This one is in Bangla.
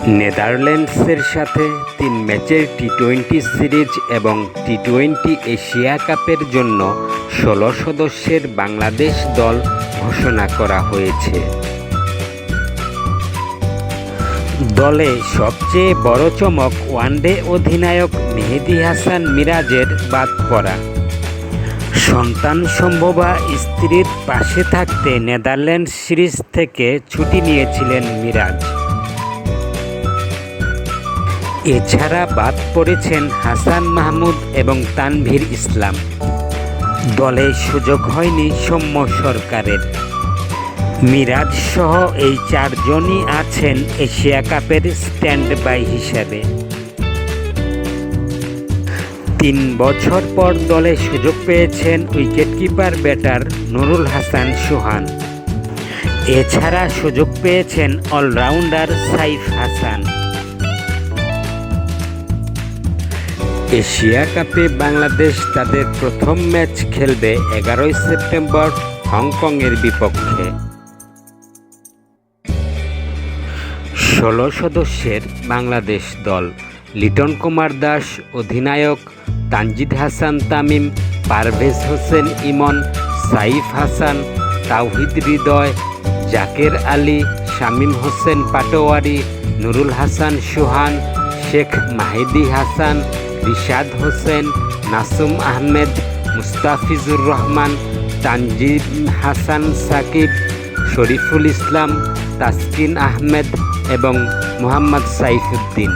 নেদারল্যান্ডসের সাথে তিন ম্যাচের টি টোয়েন্টি সিরিজ এবং টি টোয়েন্টি এশিয়া কাপের জন্য ষোলো সদস্যের বাংলাদেশ দল ঘোষণা করা হয়েছে। দলে সবচেয়ে বড় চমক ওয়ানডে অধিনায়ক মেহেদি হাসান মিরাজের বাদ পড়া। সন্তান সম্ভবা স্ত্রীর পাশে থাকতে নেদারল্যান্ড সিরিজ থেকে ছুটি নিয়েছিলেন মিরাজ। এছাড়া বাদ পড়েছেন হাসান মাহমুদ এবং তানভীর ইসলাম। দলে সুযোগ হয়নি সৌম্য সরকারের। মিরাজ সহ এই চারজনই আছেন এশিয়া কাপের স্ট্যান্ড বাই হিসাবে। তিন বছর পর দলে সুযোগ পেয়েছেন উইকেটকিপার ব্যাটার নুরুল হাসান সোহান। এছাড়া সুযোগ পেয়েছেন অলরাউন্ডার সাইফ হাসান। এশিয়া কাপে বাংলাদেশ তাদের প্রথম ম্যাচ খেলবে এগারোই সেপ্টেম্বর হংকংয়ের বিপক্ষে। ষোলো সদস্যের বাংলাদেশ দল, লিটন কুমার দাস, অধিনায়ক তানজিদ হাসান তামিম, পারভেজ হোসেন ইমন, সাইফ হাসান, তাওহিদ হৃদয়, জাকের আলী, শামীম হোসেন পাটোয়ারি, নুরুল হাসান সুহান, শেখ মাহিদি হাসান রিশাদ হোসেন, নাসুম আহমেদ, মুস্তাফিজুর রহমান, তানজিম হাসান সাকিব, শরীফুল ইসলাম, তাসকিন আহমেদ এবং মোহাম্মদ সাইফুদ্দিন।